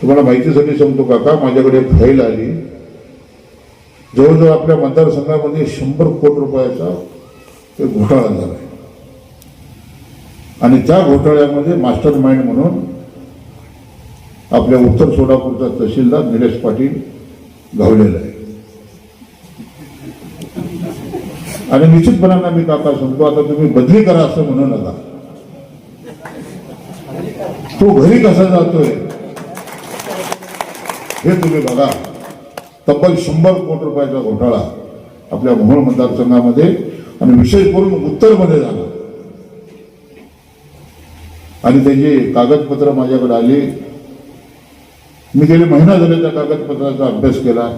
तुम्हाला माहितीसाठी सांगतो काका माझ्याकडे एक फाईल आली. जवळजवळ आपल्या मतदारसंघामध्ये शंभर कोटी रुपयाचा एक घोटाळा झाला. आहे आणि त्या घोटाळ्यामध्ये मास्टर माइंड म्हणून आपल्या उत्तर सोलापूरचा तहसीलदार निलेश पाटील गावलेला आहे. आणि निश्चितपणानं मी काका सांगतो आता तुम्ही बदली करा असं म्हणू नका. तो घरी कसा जातोय? हे तुम्ही बघा. तब्बल शंभर कोटी रुपयाचा घोटाळा आपल्या मोहोळ मतदारसंघामध्ये आणि विशेष करून उत्तरमध्ये झाला. आणि त्याची कागदपत्र माझ्याकडे आली मी गेले महिना झाले त्या कागदपत्राचा अभ्यास केला.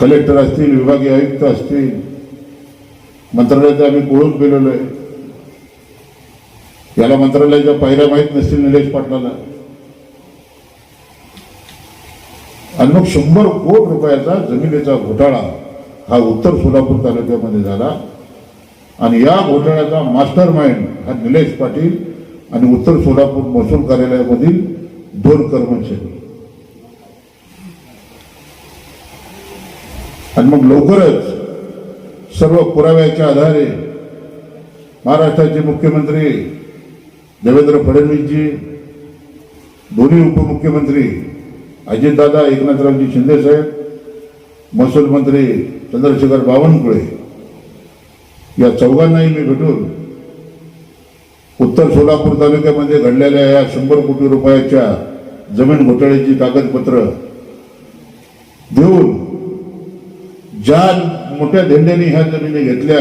कलेक्टर असतील विभागीय आयुक्त असतील मंत्रालयात आम्ही कोळून गेलेलो आहे याला मंत्रालयाच्या पायऱ्या माहीत नसतील निलेश पाटलाला आणि मग शंभर कोट रुपयाचा जमिनीचा घोटाळा हा उत्तर सोलापूर तालुक्यामध्ये झाला. आणि या घोटाळ्याचा मास्टर माइंड हा निलेश पाटील आणि उत्तर सोलापूर महसूल कार्यालयामधील दोन कर्मचारी. आणि मग लवकरच सर्व पुराव्याच्या आधारे महाराष्ट्राचे मुख्यमंत्री देवेंद्र फडणवीसजी दोन्ही उपमुख्यमंत्री अजितदादा एकनाथरावजी शिंदेसाहेब महसूल मंत्री चंद्रशेखर बावनकुळे या चौघांनाही मी भेटून उत्तर सोलापूर तालुक्यामध्ये घडलेल्या या शंभर कोटी रुपयाच्या जमीन घोटाळ्याची कागदपत्र देऊन ज्या मोठ्या धेंड्याने ह्या जमिनी घेतल्या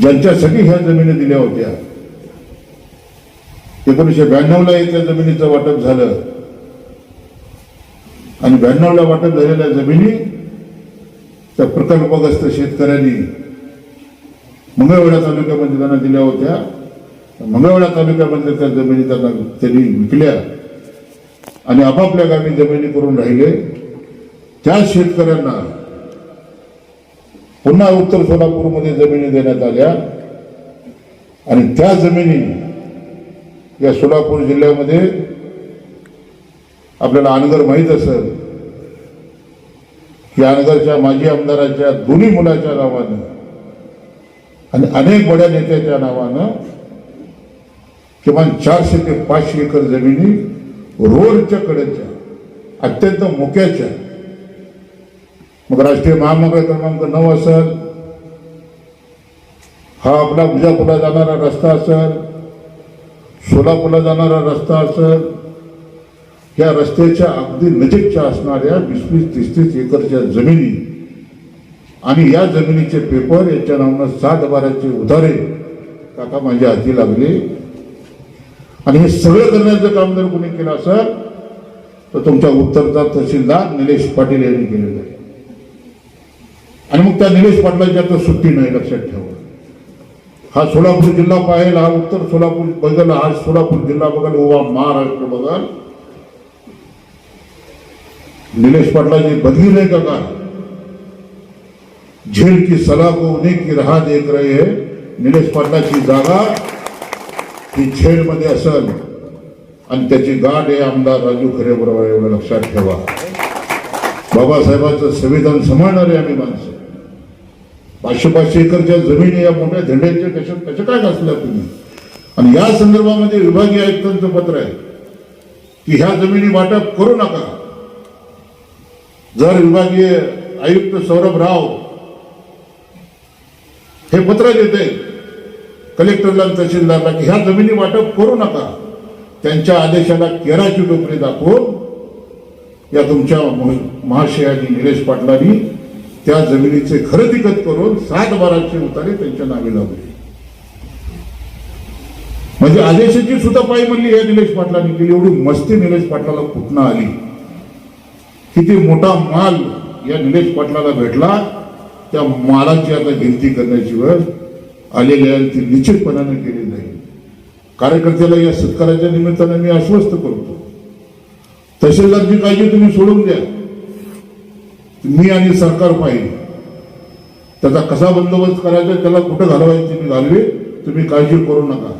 ज्यांच्यासाठी ह्या जमिनी दिल्या होत्या एकोणीसशे ब्याण्णवला इथल्या जमिनीचं वाटप झालं. आणि ब्याण्णवला वाटप झालेल्या जमिनी त्या प्रकल्पग्रस्त शेतकऱ्यांनी मंगळवेढा तालुक्यामध्ये त्यांना दिल्या होत्या. मंगळवेढा तालुक्यामध्ये त्या जमिनी त्यांना त्यांनी विकल्या आणि आपापल्या गावी जमिनी करून राहिले. त्या शेतकऱ्यांना पुन्हा उत्तर सोलापूरमध्ये जमिनी देण्यात आल्या. आणि त्या जमिनी या सोलापूर जिल्ह्यामध्ये आपल्याला अनगर माहीत असेल. की अनगरच्या माजी आमदाराच्या दोन्ही मुलाच्या नावानं आणि अनेक बड्या नेत्याच्या नावानं किमान चारशे ते पाचशे एकर जमिनी रोडच्या कडेच्या अत्यंत मोक्याच्या. मग राष्ट्रीय महामार्ग क्रमांक नऊ असेल. हा आपला विजापूरला जाणारा रस्ता असेल. सोलापूरला जाणारा रस्ता असेल या रस्त्याच्या अगदी नजीकच्या असणाऱ्या वीस वीस तीस तीस एकरच्या जमिनी आणि या जमिनीचे पेपर याच्या नावानं सात बाराचे उधारे काका माझ्या हाती लागले. आणि हे सगळं करण्याचं काम जर कोणी केलं असेल तर तुमच्या उत्तरदार तहसीलदार निलेश पाटील यांनी केलेलं आहे. आणि मग त्या निलेश पाटलाची आता सुट्टी नाही लक्षात ठेवा. हा सोलापूर जिल्हा पाहिल हा उत्तर सोलापूर बघल हा सोलापूर जिल्हा बघल उभा महाराष्ट्र बघल निलेश पाटलाची बदली नाही का काय? झेल की सलाह को उन्हीं की राह देख रहे है. निलेश पाटलाची जागा ही झेलमध्ये असल. आणि त्याची गाठ आहे आमदार राजू खरे बरोबर एवढं लक्षात ठेवा. बाबासाहेबांचं संविधान सांभाळणारे आम्ही माणसं. पाचशे पाचशे एकरच्या जमिनी या मोठ्या झेंड्याच्या कशा कशा काय घासल्या तुम्ही? आणि या संदर्भामध्ये विभागीय आयुक्तांचं पत्र आहे की ह्या जमिनी वाटप करू नका. जर विभागीय आयुक्त सौरभ राव हे पत्र देते कलेक्टरला तहसीलदारला की ह्या जमिनी वाटप करू नका त्यांच्या आदेशाला केराची टोपली दाखवून या तुमच्या मह- निलेश पाटलांनी त्या जमिनीचे खरेदीकत करून सात बाराचे उतारे त्यांच्या नावे लावले. म्हणजे आदेशाची सुद्धा पायी म्हणली या निलेश पाटलांनी केली. एवढी मस्ती निलेश पाटलाला कुठनं आली? किती मोठा माल या निलेश पाटलाला भेटला त्या मालाची आता गिनती करण्याची वेळ आलेली आहे ती निश्चितपणाने केली नाही. कार्यकर्त्याला या सत्काराच्या निमित्ताने मी आश्वस्त करतो. तहसीलदारची काळजी तुम्ही सोडून द्या. मी आणि सरकार पाहिजे त्याचा कसा बंदोबस्त करायचा त्याला कुठं घालवायची मी घालवी तुम्ही काळजी करू नका.